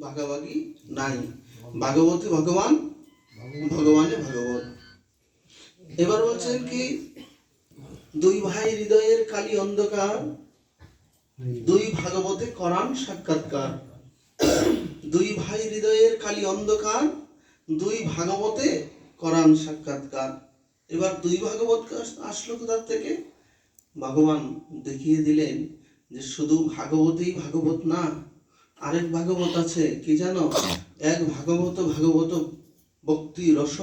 ভাগাভাগি নাই। ভাগবতী ভগবান ভগবানে ভাগবত। এবার বলছেন কি, দুই ভাই হৃদয়ের কালী অন্ধকার, দুই ভাগবতে করান সাক্ষাৎকার। দুই ভাই হৃদয়ের কালী অন্ধকার, দুই ভাগবতে করান সাক্ষাৎকার। এবার দুই ভাগবত আসলো কোথার থেকে? ভগবান দেখিয়ে দিলেন যে শুধু ভাগবতেই ভাগবত না আরেক ভাগবত আছে, কি জানো? এক ভাগবত ভাগবত ভক্তি রস,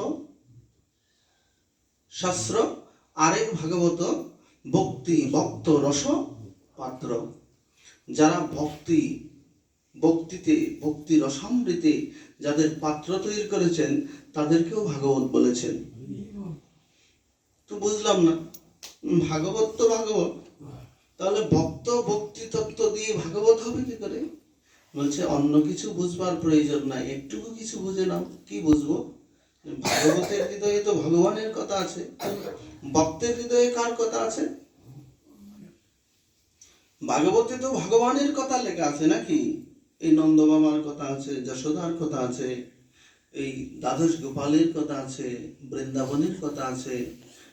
শাস্ত্র। আরেক ভাগবত ভক্তি, ভক্ত রস, পাত্র। যারা ভক্তি, ভক্তিতে, ভক্তি রসামৃতে যাদের পাত্র তৈরি করেছেন, তাদেরকেও ভাগবত বলেছেন। তো বুঝলাম না। ভাগবত তো ভাগবত। তাহলে ভক্ত, ভক্তি তত্ত্ব দিয়ে ভাগবত হবে কি করে? বলছে, অন্য কিছু বুঝবার প্রয়োজন নাই। একটুকু কিছু বুঝে নাও। কি বুঝব? ভাগবতের হৃদয়ে তো ভগবানের কথা আছে। ভক্তের হৃদয়ে কার কথা আছে? ভাগবতে তো ভগবানের কথা লেখা আছে নাকি? এই নন্দমামার কথা আছে, যশোদার কথা আছে, এই দ্বাদশ গোপালের কথা আছে, বৃন্দাবনের কথা আছে,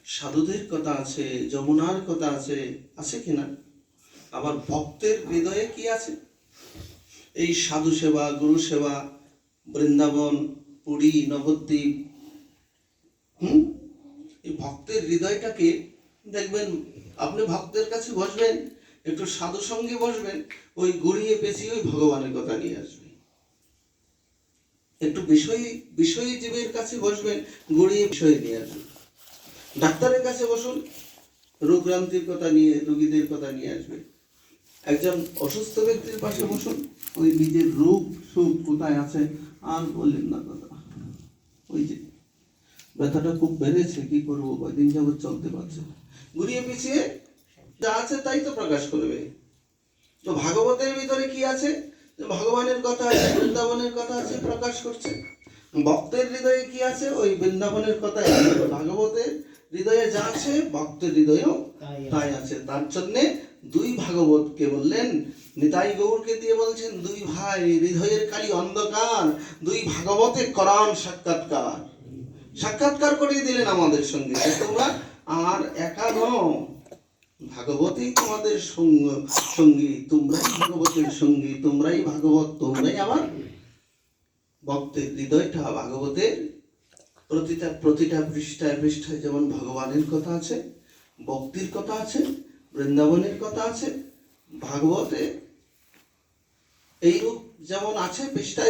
সাধুদের কথা আছে, যমুনার কথা আছে আছে কিনা? আবার ভক্তের হৃদয়ে কি আছে? এই সাধু সেবা, গুরু সেবা, বৃন্দাবন, পুরী, নবদ্বীপ, হুম? এই ভক্তের হৃদয়টাকে দেখবেন, আপনি ভক্তের কাছে বসবেন, একটু সাধু সঙ্গে বসবেন, ওই গড়িয়ে পেঁচিয়ে ওই ভগবানের কথা নিয়ে আসবে। একটু বিষয়ী বিষয়ী জীবের কাছে বসবেন গড়িয়ে বিষয় নিয়ে আসবে। ডাক্তারের কাছে বসুন রোগক্রান্তির কথা নিয়ে, রোগীদের কথা নিয়ে আসবে। একজন অসুস্থ ব্যক্তির পাশে বসুন। ওই নিজের রূপ, সুখ কোথায় আছে আর বললেন, না দাদা ওই যে ব্যথাটা খুব বেড়েছে, কি করব? কয়দিন যাবত চলতে পারছে। ঘুরিয়ে পিছিয়ে যা আছে তাই তো প্রকাশ করবে। তো ভাগবতের ভিতরে কি আছে? ভগবানের কথা আছে, বৃন্দাবনের কথা আছে, প্রকাশ করছে। ভক্তের হৃদয়ে কি আছে? ওই বৃন্দাবনের কথা ভাগবতের হৃদয়ে যা আছে, ভক্তের হৃদয়েও তাই আছে। তার জন্যে দুই ভাগবতকে বললেন, নিতাই গৌরকে দিয়ে বলছেন, দুই ভাই হৃদয়ের কালী অন্ধকার, দুই ভাগবতে করান সাক্ষাৎকার। সাক্ষাৎকার করিয়ে দিলেন আমাদের সঙ্গে। তোমরা আর একা নও, ভাগবতই তোমাদের সঙ্গ সঙ্গী, তোমরাই ভাগবতের সঙ্গী, তোমরাই ভাগবত, তোমরাই আমার ভক্তের হৃদয়টা। ভাগবতের প্রতিটা প্রতিটা পৃষ্ঠায় পৃষ্ঠায় যেমন ভগবানের কথা আছে ভক্তির কথা আছে বৃন্দাবনের কথা আছে ভাগবতে এইরূপ যেমন আছে পৃষ্ঠায়